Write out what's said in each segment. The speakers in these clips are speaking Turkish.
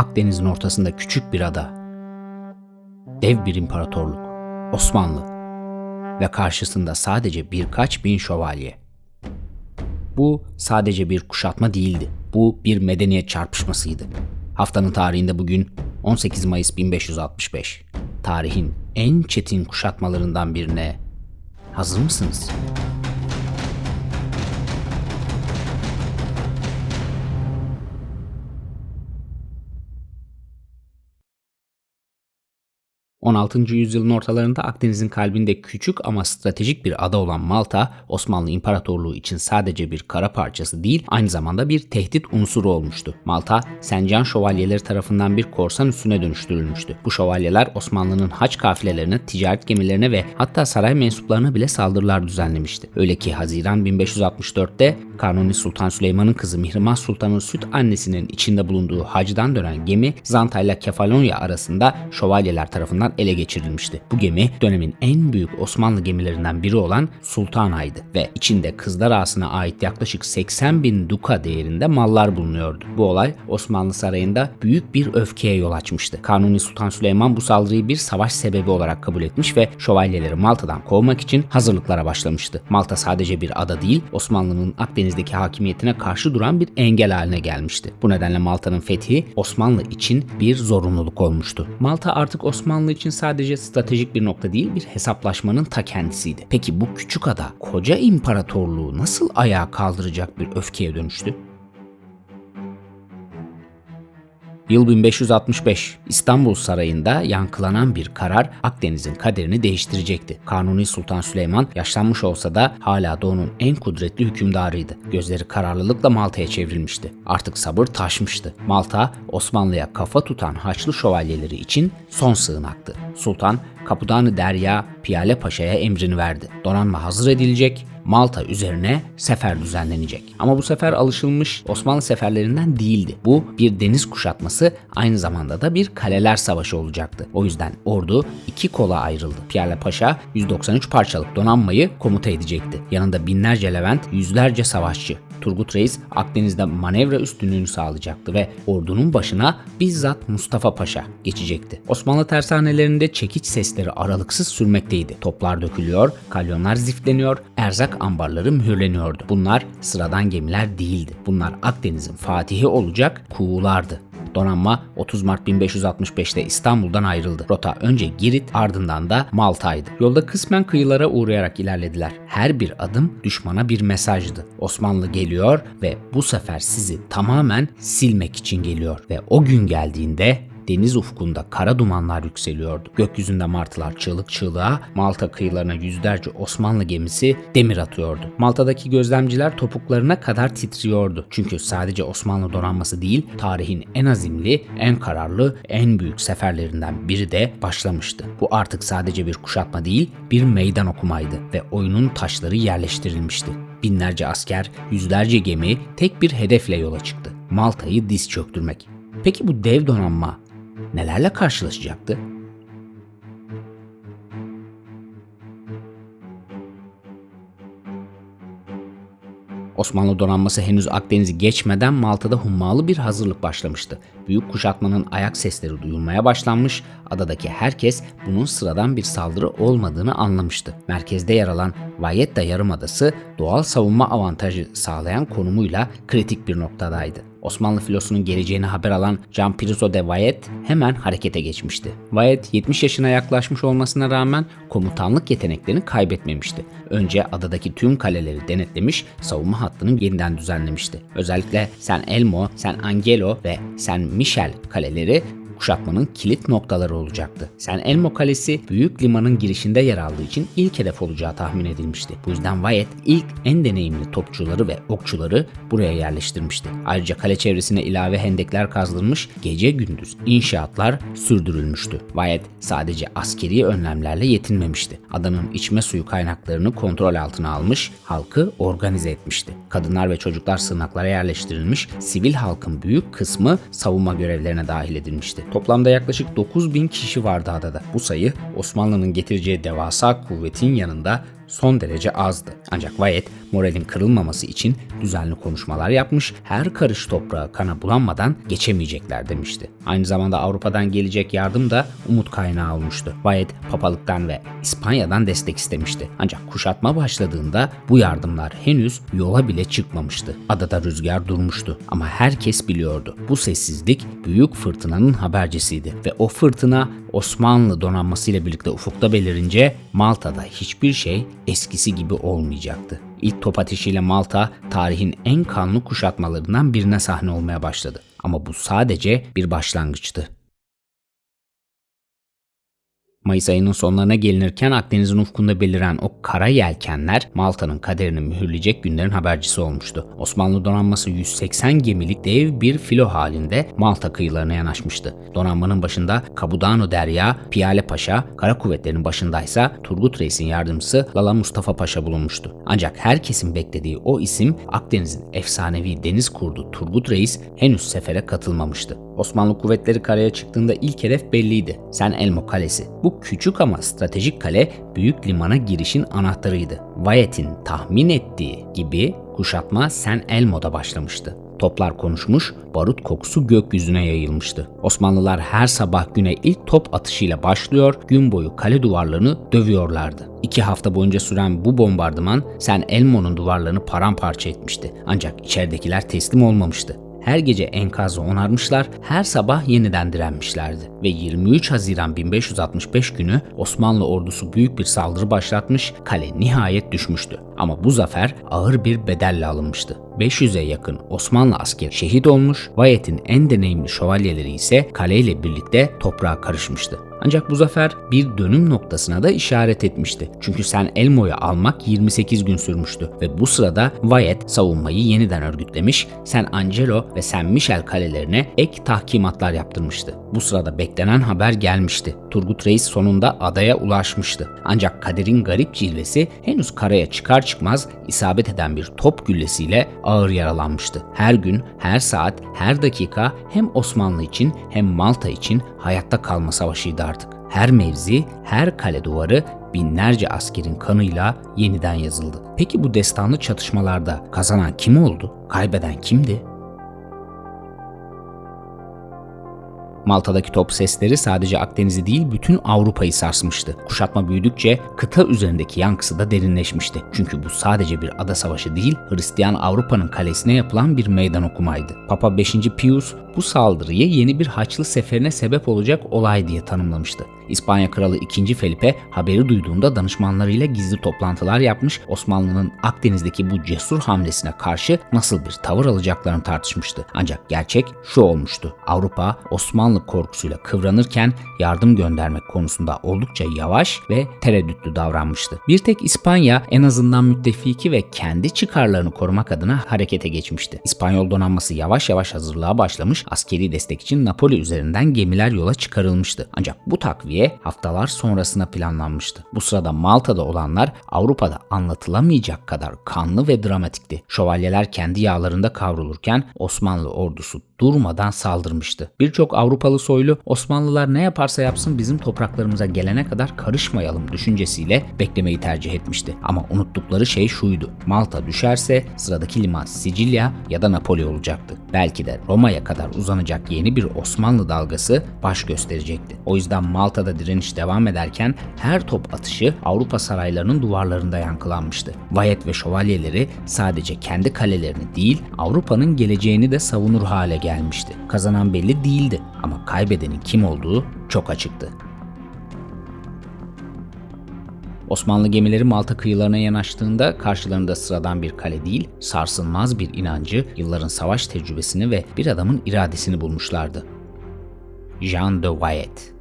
Akdeniz'in ortasında küçük bir ada. Dev bir imparatorluk. Osmanlı. Ve karşısında sadece birkaç bin şövalye. Bu sadece bir kuşatma değildi. Bu bir medeniyet çarpışmasıydı. Haftanın tarihinde bugün 18 Mayıs 1565. Tarihin en çetin kuşatmalarından birine hazır mısınız? 16. yüzyılın ortalarında Akdeniz'in kalbinde küçük ama stratejik bir ada olan Malta, Osmanlı İmparatorluğu için sadece bir kara parçası değil, aynı zamanda bir tehdit unsuru olmuştu. Malta, Sencan şövalyeleri tarafından bir korsan üssüne dönüştürülmüştü. Bu şövalyeler Osmanlı'nın haç kafilelerine, ticaret gemilerine ve hatta saray mensuplarına bile saldırılar düzenlemişti. Öyle ki Haziran 1564'te Kanuni Sultan Süleyman'ın kızı Mihrimah Sultan'ın süt annesinin içinde bulunduğu hacdan dönen gemi Zanta ile Kefalonya arasında şövalyeler tarafından ele geçirilmişti. Bu gemi dönemin en büyük Osmanlı gemilerinden biri olan Sultanay'dı ve içinde Kızlar Ağası'na ait yaklaşık 80 bin duka değerinde mallar bulunuyordu. Bu olay Osmanlı Sarayı'nda büyük bir öfkeye yol açmıştı. Kanuni Sultan Süleyman bu saldırıyı bir savaş sebebi olarak kabul etmiş ve şövalyeleri Malta'dan kovmak için hazırlıklara başlamıştı. Malta sadece bir ada değil, Osmanlı'nın Akdeniz'deki hakimiyetine karşı duran bir engel haline gelmişti. Bu nedenle Malta'nın fethi Osmanlı için bir zorunluluk olmuştu. Malta artık Osmanlı sadece stratejik bir nokta değil bir hesaplaşmanın ta kendisiydi. Peki bu küçük ada koca imparatorluğu nasıl ayağa kaldıracak bir öfkeye dönüştü? Yıl 1565 İstanbul Sarayı'nda yankılanan bir karar Akdeniz'in kaderini değiştirecekti. Kanuni Sultan Süleyman yaşlanmış olsa da hala doğunun en kudretli hükümdarıydı. Gözleri kararlılıkla Malta'ya çevrilmişti. Artık sabır taşmıştı. Malta Osmanlı'ya kafa tutan Haçlı şövalyeleri için son sığınaktı. Sultan Kapudanı Derya Piyale Paşa'ya emrini verdi. Donanma hazır edilecek, Malta üzerine sefer düzenlenecek. Ama bu sefer alışılmış Osmanlı seferlerinden değildi. Bu bir deniz kuşatması aynı zamanda da bir kaleler savaşı olacaktı. O yüzden ordu iki kola ayrıldı. Pierre Paşa 193 parçalık donanmayı komuta edecekti. Yanında binlerce Levent, yüzlerce savaşçı. Turgut Reis Akdeniz'de manevra üstünlüğünü sağlayacaktı ve ordunun başına bizzat Mustafa Paşa geçecekti. Osmanlı tersanelerinde çekiç sesleri aralıksız sürmekteydi. Toplar dökülüyor, kalyonlar ziftleniyor, erzak ambarları mühürleniyordu. Bunlar sıradan gemiler değildi. Bunlar Akdeniz'in fatihi olacak kuğulardı. Donanma 30 Mart 1565'te İstanbul'dan ayrıldı. Rota önce Girit ardından da Malta'ydı. Yolda kısmen kıyılara uğrayarak ilerlediler. Her bir adım düşmana bir mesajdı. Osmanlı geliyor ve bu sefer sizi tamamen silmek için geliyor. Ve o gün geldiğinde deniz ufkunda kara dumanlar yükseliyordu. Gökyüzünde martılar çığlık çığlığa, Malta kıyılarına yüzlerce Osmanlı gemisi demir atıyordu. Malta'daki gözlemciler topuklarına kadar titriyordu. Çünkü sadece Osmanlı donanması değil, tarihin en azimli, en kararlı, en büyük seferlerinden biri de başlamıştı. Bu artık sadece bir kuşatma değil, bir meydan okumaydı ve oyunun taşları yerleştirilmişti. Binlerce asker, yüzlerce gemi tek bir hedefle yola çıktı. Malta'yı diz çöktürmek. Peki bu dev donanma nelerle karşılaşacaktı? Osmanlı donanması henüz Akdeniz'i geçmeden Malta'da hummalı bir hazırlık başlamıştı. Büyük kuşatmanın ayak sesleri duyulmaya başlanmış, adadaki herkes bunun sıradan bir saldırı olmadığını anlamıştı. Merkezde yer alan Valletta Yarımadası doğal savunma avantajı sağlayan konumuyla kritik bir noktadaydı. Osmanlı filosunun geleceğini haber alan Jean Priso de Wyatt hemen harekete geçmişti. Wyatt 70 yaşına yaklaşmış olmasına rağmen komutanlık yeteneklerini kaybetmemişti. Önce adadaki tüm kaleleri denetlemiş, savunma hattını yeniden düzenlemişti. Özellikle San Elmo, San Angelo ve San Michel kaleleri kuşatmanın kilit noktaları olacaktı. San Elmo Kalesi büyük limanın girişinde yer aldığı için ilk hedef olacağı tahmin edilmişti. Bu yüzden Wyatt ilk en deneyimli topçuları ve okçuları buraya yerleştirmişti. Ayrıca kale çevresine ilave hendekler kazılmış, gece gündüz inşaatlar sürdürülmüştü. Wyatt sadece askeri önlemlerle yetinmemişti. Adanın içme suyu kaynaklarını kontrol altına almış, halkı organize etmişti. Kadınlar ve çocuklar sığınaklara yerleştirilmiş, sivil halkın büyük kısmı savunma görevlerine dahil edilmişti. Toplamda yaklaşık 9 bin kişi vardı adada. Bu sayı Osmanlı'nın getireceği devasa kuvvetin yanında son derece azdı. Ancak Wyatt moralin kırılmaması için düzenli konuşmalar yapmış, her karış toprağa kana bulanmadan geçemeyecekler demişti. Aynı zamanda Avrupa'dan gelecek yardım da umut kaynağı olmuştu. Wyatt papalıktan ve İspanya'dan destek istemişti. Ancak kuşatma başladığında bu yardımlar henüz yola bile çıkmamıştı. Adada rüzgar durmuştu ama herkes biliyordu. Bu sessizlik büyük fırtınanın habercisiydi ve o fırtına Osmanlı donanmasıyla birlikte ufukta belirince Malta'da hiçbir şey eskisi gibi olmayacaktı. İlk top ateşiyle Malta tarihin en kanlı kuşatmalarından birine sahne olmaya başladı. Ama bu sadece bir başlangıçtı. Mayıs ayının sonlarına gelinirken Akdeniz'in ufkunda beliren o kara yelkenler Malta'nın kaderini mühürleyecek günlerin habercisi olmuştu. Osmanlı donanması 180 gemilik dev bir filo halinde Malta kıyılarına yanaşmıştı. Donanmanın başında Kabudano Derya, Piyale Paşa, kara kuvvetlerinin başındaysa Turgut Reis'in yardımcısı Lala Mustafa Paşa bulunmuştu. Ancak herkesin beklediği o isim Akdeniz'in efsanevi deniz kurdu Turgut Reis henüz sefere katılmamıştı. Osmanlı kuvvetleri karaya çıktığında ilk hedef belliydi. San Elmo Kalesi. Bu küçük ama stratejik kale büyük limana girişin anahtarıydı. Wyatt'in tahmin ettiği gibi kuşatma San Elmo'da başlamıştı. Toplar konuşmuş, barut kokusu gökyüzüne yayılmıştı. Osmanlılar her sabah güne ilk top atışıyla başlıyor, gün boyu kale duvarlarını dövüyorlardı. İki hafta boyunca süren bu bombardıman San Elmo'nun duvarlarını paramparça etmişti. Ancak içeridekiler teslim olmamıştı. Her gece enkazı onarmışlar, her sabah yeniden direnmişlerdi. Ve 23 Haziran 1565 günü Osmanlı ordusu büyük bir saldırı başlatmış, kale nihayet düşmüştü. Ama bu zafer ağır bir bedelle alınmıştı. 500'e yakın Osmanlı askeri şehit olmuş, Wyatt'in en deneyimli şövalyeleri ise kaleyle birlikte toprağa karışmıştı. Ancak bu zafer bir dönüm noktasına da işaret etmişti. Çünkü San Elmo'yu almak 28 gün sürmüştü ve bu sırada Wyatt savunmayı yeniden örgütlemiş, San Angelo ve San Michel kalelerine ek tahkimatlar yaptırmıştı. Bu sırada beklenen haber gelmişti. Turgut Reis sonunda adaya ulaşmıştı. Ancak kaderin garip cilvesi henüz karaya çıkar çıkmaz isabet eden bir top güllesiyle ağır yaralanmıştı. Her gün, her saat, her dakika hem Osmanlı için hem Malta için hayatta kalma savaşıydı artık. Her mevzi, her kale duvarı binlerce askerin kanıyla yeniden yazıldı. Peki bu destanlı çatışmalarda kazanan kim oldu? Kaybeden kimdi? Malta'daki top sesleri sadece Akdeniz'i değil bütün Avrupa'yı sarsmıştı. Kuşatma büyüdükçe kıta üzerindeki yankısı da derinleşmişti. Çünkü bu sadece bir ada savaşı değil, Hristiyan Avrupa'nın kalesine yapılan bir meydan okumaydı. Papa 5. Pius bu saldırıyı yeni bir Haçlı seferine sebep olacak olay diye tanımlamıştı. İspanya Kralı 2. Felipe haberi duyduğunda danışmanlarıyla gizli toplantılar yapmış, Osmanlı'nın Akdeniz'deki bu cesur hamlesine karşı nasıl bir tavır alacaklarını tartışmıştı. Ancak gerçek şu olmuştu. Avrupa Osmanlı korkusuyla kıvranırken yardım göndermek konusunda oldukça yavaş ve tereddütlü davranmıştı. Bir tek İspanya en azından müttefiki ve kendi çıkarlarını korumak adına harekete geçmişti. İspanyol donanması yavaş yavaş hazırlığa başlamış, askeri destek için Napoli üzerinden gemiler yola çıkarılmıştı. Ancak bu takviye haftalar sonrasına planlanmıştı. Bu sırada Malta'da olanlar Avrupa'da anlatılamayacak kadar kanlı ve dramatikti. Şövalyeler kendi yağlarında kavrulurken Osmanlı ordusu durmadan saldırmıştı. Birçok Avrupalı soylu Osmanlılar ne yaparsa yapsın bizim topraklarımıza gelene kadar karışmayalım düşüncesiyle beklemeyi tercih etmişti. Ama unuttukları şey şuydu. Malta düşerse sıradaki liman Sicilya ya da Napoli olacaktı. Belki de Roma'ya kadar uzanacak yeni bir Osmanlı dalgası baş gösterecekti. O yüzden Malta'da direniş devam ederken her top atışı Avrupa saraylarının duvarlarında yankılanmıştı. Vayet ve şövalyeleri sadece kendi kalelerini değil Avrupa'nın geleceğini de savunur hale gelmişti. Kazanan belli değildi ama kaybedenin kim olduğu çok açıktı. Osmanlı gemileri Malta kıyılarına yanaştığında karşılarında sıradan bir kale değil, sarsılmaz bir inancı, yılların savaş tecrübesini ve bir adamın iradesini bulmuşlardı. Jean de Wyatt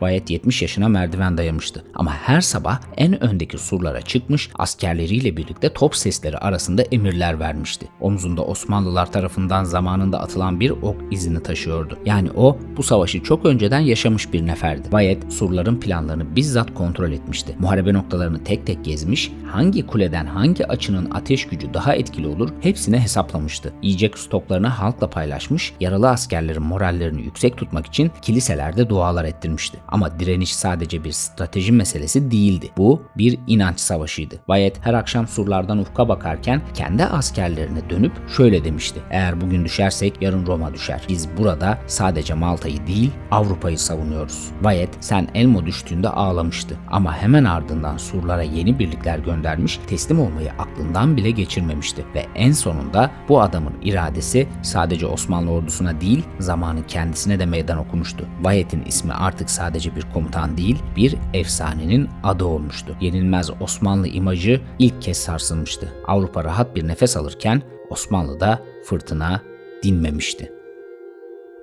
Wyatt 70 yaşına merdiven dayamıştı. Ama her sabah en öndeki surlara çıkmış, askerleriyle birlikte top sesleri arasında emirler vermişti. Omzunda Osmanlılar tarafından zamanında atılan bir ok izini taşıyordu. Yani o bu savaşı çok önceden yaşamış bir neferdi. Wyatt surların planlarını bizzat kontrol etmişti. Muharebe noktalarını tek tek gezmiş, hangi kuleden hangi açının ateş gücü daha etkili olur hepsini hesaplamıştı. Yiyecek stoklarını halkla paylaşmış, yaralı askerlerin morallerini yüksek tutmak için kiliselerde dualar ettirmişti. Ama direniş sadece bir strateji meselesi değildi. Bu bir inanç savaşıydı. Bayet her akşam surlardan ufka bakarken kendi askerlerine dönüp şöyle demişti. Eğer bugün düşersek yarın Roma düşer. Biz burada sadece Malta'yı değil Avrupa'yı savunuyoruz. Bayet sen Elmo düştüğünde ağlamıştı. Ama hemen ardından surlara yeni birlikler göndermiş, teslim olmayı aklından bile geçirmemişti. Ve en sonunda bu adamın iradesi sadece Osmanlı ordusuna değil zamanın kendisine de meydan okumuştu. Bayet'in ismi artık sadece bir komutan değil bir efsanenin adı olmuştu. Yenilmez Osmanlı imajı ilk kez sarsılmıştı. Avrupa rahat bir nefes alırken Osmanlı'da fırtına dinmemişti.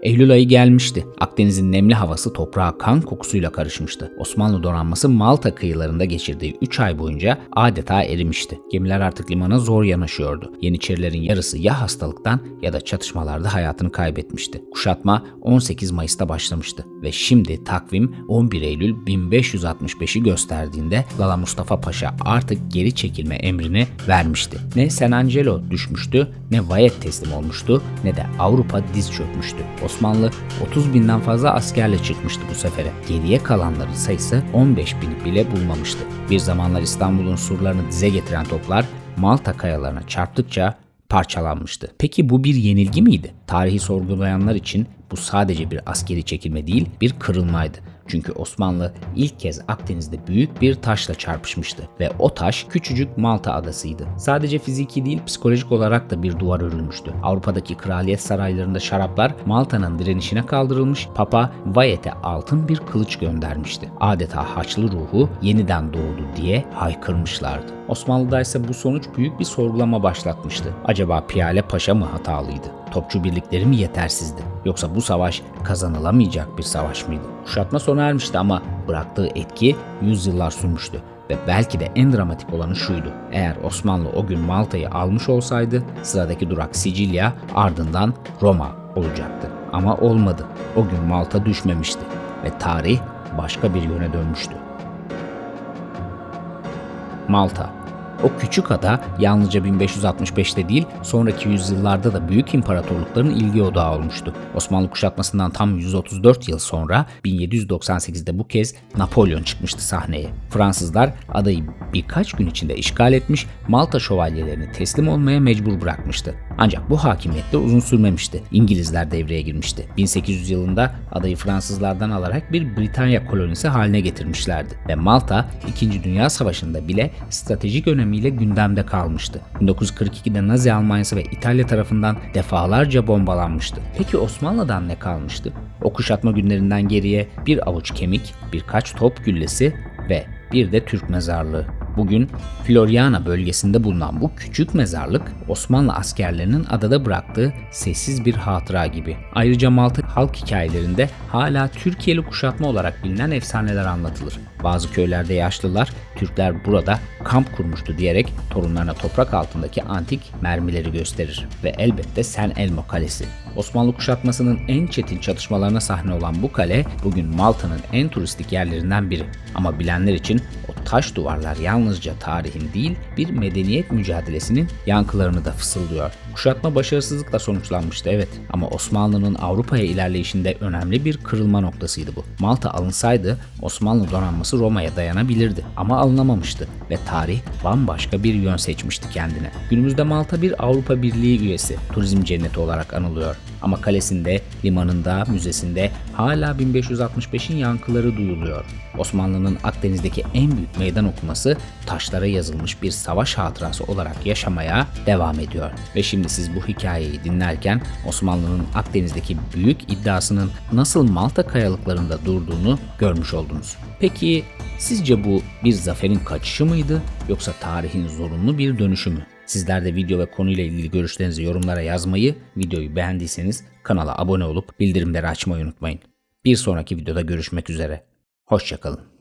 Eylül ayı gelmişti. Akdeniz'in nemli havası toprağa kan kokusuyla karışmıştı. Osmanlı donanması Malta kıyılarında geçirdiği 3 ay boyunca adeta erimişti. Gemiler artık limana zor yanaşıyordu. Yeniçerilerin yarısı ya hastalıktan ya da çatışmalarda hayatını kaybetmişti. Kuşatma 18 Mayıs'ta başlamıştı ve şimdi takvim 11 Eylül 1565'i gösterdiğinde Lala Mustafa Paşa artık geri çekilme emrini vermişti. Ne San Angelo düşmüştü, ne Vayet teslim olmuştu, ne de Avrupa diz çökmüştü. Osmanlı 30 binden fazla askerle çıkmıştı bu sefere. Geriye kalanların sayısı 15 bini bile bulmamıştı. Bir zamanlar İstanbul'un surlarını dize getiren toplar Malta kayalarına çarptıkça parçalanmıştı. Peki bu bir yenilgi miydi? Tarihi sorgulayanlar için bu sadece bir askeri çekilme değil, bir kırılmaydı. Çünkü Osmanlı ilk kez Akdeniz'de büyük bir taşla çarpışmıştı ve o taş küçücük Malta adasıydı. Sadece fiziki değil psikolojik olarak da bir duvar örülmüştü. Avrupa'daki kraliyet saraylarında şaraplar Malta'nın direnişine kaldırılmış, Papa Vayet'e altın bir kılıç göndermişti. Adeta Haçlı ruhu yeniden doğdu diye haykırmışlardı. Osmanlı'da ise bu sonuç büyük bir sorgulama başlatmıştı. Acaba Piyale Paşa mı hatalıydı? Topçu birlikleri mi yetersizdi? Yoksa bu savaş kazanılamayacak bir savaş mıydı? Kuşatma sona ermişti ama bıraktığı etki yüzyıllar sürmüştü. Ve belki de en dramatik olanı şuydu. Eğer Osmanlı o gün Malta'yı almış olsaydı sıradaki durak Sicilya ardından Roma olacaktı. Ama olmadı. O gün Malta düşmemişti ve tarih başka bir yöne dönmüştü. Malta o küçük ada yalnızca 1565'te değil, sonraki yüzyıllarda da büyük imparatorlukların ilgi odağı olmuştu. Osmanlı kuşatmasından tam 134 yıl sonra 1798'de bu kez Napolyon çıkmıştı sahneye. Fransızlar adayı birkaç gün içinde işgal etmiş, Malta şövalyelerini teslim olmaya mecbur bırakmıştı. Ancak bu hakimiyet de uzun sürmemişti. İngilizler devreye girmişti. 1800 yılında adayı Fransızlardan alarak bir Britanya kolonisi haline getirmişlerdi ve Malta 2. Dünya Savaşı'nda bile stratejik önemiyle gündemde kalmıştı. 1942'de Nazi Almanyası ve İtalya tarafından defalarca bombalanmıştı. Peki Osmanlı'dan ne kalmıştı? O kuşatma günlerinden geriye bir avuç kemik, birkaç top güllesi ve bir de Türk mezarlığı. Bugün Floriana bölgesinde bulunan bu küçük mezarlık Osmanlı askerlerinin adada bıraktığı sessiz bir hatıra gibi. Ayrıca Malta halk hikayelerinde hala Türkiye'li kuşatma olarak bilinen efsaneler anlatılır. Bazı köylerde yaşlılar Türkler burada kamp kurmuştu diyerek torunlarına toprak altındaki antik mermileri gösterir ve elbette Sen Elmo Kalesi. Osmanlı kuşatmasının en çetin çatışmalarına sahne olan bu kale bugün Malta'nın en turistik yerlerinden biri. Ama bilenler için o taş duvarlar yalnızca tarihin değil bir medeniyet mücadelesinin yankılarını da fısıldıyor. Kuşatma başarısızlıkla sonuçlanmıştı evet ama Osmanlı'nın Avrupa'ya ilerleyişinde önemli bir kırılma noktasıydı bu. Malta alınsaydı Osmanlı donanması Roma'ya dayanabilirdi ama alınamamıştı ve tarih bambaşka bir yön seçmişti kendine. Günümüzde Malta bir Avrupa Birliği üyesi, turizm cenneti olarak anılıyor. Ama kalesinde, limanında, müzesinde hala 1565'in yankıları duyuluyor. Osmanlı'nın Akdeniz'deki en büyük meydan okuması taşlara yazılmış bir savaş hatırası olarak yaşamaya devam ediyor. Ve şimdi siz bu hikayeyi dinlerken Osmanlı'nın Akdeniz'deki büyük iddiasının nasıl Malta kayalıklarında durduğunu görmüş oldunuz. Peki sizce bu bir zaferin kaçışı mıydı yoksa tarihin zorunlu bir dönüşü mü? Sizler de video ve konuyla ilgili görüşlerinizi yorumlara yazmayı, videoyu beğendiyseniz kanala abone olup bildirimleri açmayı unutmayın. Bir sonraki videoda görüşmek üzere. Hoşçakalın.